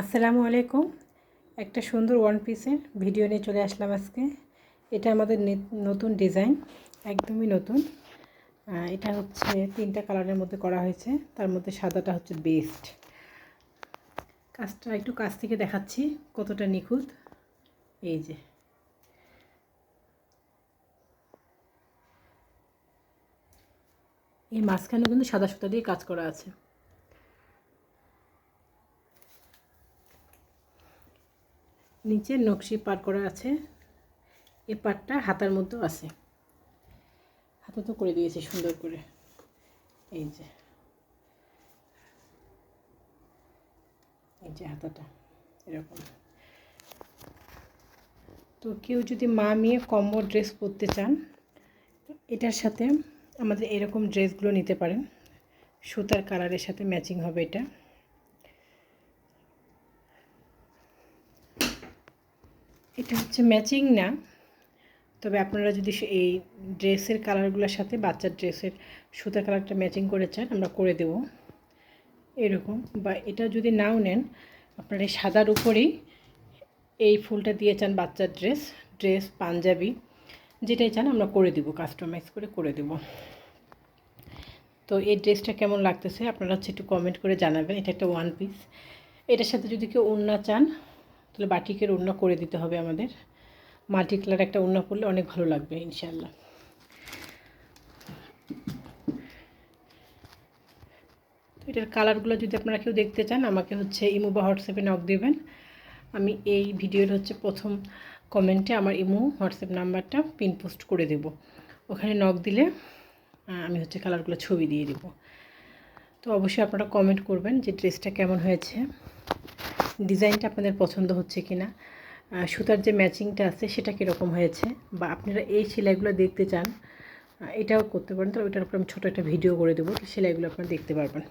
আসসালামু আলাইকুম। একটা সুন্দর ওয়ান পিসের ভিডিও নিয়ে চলে আসলাম আজকে। এটা আমাদের নতুন ডিজাইন একদমই নতুন। এটা হচ্ছে তিনটা কালারের মধ্যে করা হয়েছে। তার মধ্যে সাদাটা হচ্ছে বেস্ট কাজটা একটু কাছ থেকে দেখাচ্ছি কতটা নিখুঁত। এই যে। এই মাঝখানে কিন্তু সাদা সুতা দিয়ে কাজ করা আছে। নিচে নকশি পার করা আছে। এ পাটটা হাতার মধ্যেও আছে। হাতা তো করে দিয়েছি সুন্দর করে। এই যে। এই যে হাতাটা, এরকম। তো কেউ যদি মা মেয়ে কম্বো ড্রেস পরতে চান, এটার সাথে আমাদের এরকম ড্রেসগুলো নিতে পারেন। সুতার কালারের সাথে ম্যাচিং হবে এটা। এটা হচ্ছে ম্যাচিং না। তবে আপনারা যদি এই ড্রেসের কালারগুলোর সাথে বাচ্চার ড্রেসের সুতার কালারটা ম্যাচিং করে চান, আমরা করে দেব। এরকম। বা এটা যদি নাও নেন, আপনারা এই সাদার উপরেই এই ফুলটা দিয়ে চান বাচ্চার ড্রেস ড্রেস, পাঞ্জাবি, যেটাই চান আমরা করে দেব কাস্টমাইজ করে করে দেব। তো এই ড্রেসটা কেমন লাগতেছে, আপনারা হচ্ছে একটু কমেন্ট করে জানাবেন, এটা একটা ওয়ান পিস এটার সাথে যদি কেউ ওড়না চান তাহলে বাটিকের ওড়না করে দিতে হবে আমাদের। মাল্টি কালার একটা ওড়না পরলে অনেক ভালো লাগবে ইনশাল্লাহ তো এটার কালারগুলো যদি আপনারা কেউ দেখতে চান, আমাকে হচ্ছে ইমো বা হোয়াটসঅ্যাপে নক দেবেন। আমি এই ভিডিওর হচ্ছে প্রথম কমেন্টে আমার ইমো, হোয়াটসঅ্যাপ নাম্বারটা পিন পোস্ট করে দেব। ওখানে নক দিলে আমি হচ্ছে কালারগুলো ছবি দিয়ে দেব। তো অবশ্যই আপনারা কমেন্ট করবেন যে ড্রেসটা কেমন হয়েছে। ডিজাইনটা আপনাদের পছন্দ হচ্ছে কি না সুতার যে ম্যাচিংটা আছে সেটা কীরকম হয়েছে, বা আপনারা এই সেলাইগুলো দেখতে চান এটাও করতে পারেন। তো ওইটার উপর আমি ছোটো একটা ভিডিও করে দেবো সেলাইগুলো আপনারা দেখতে পারবেন।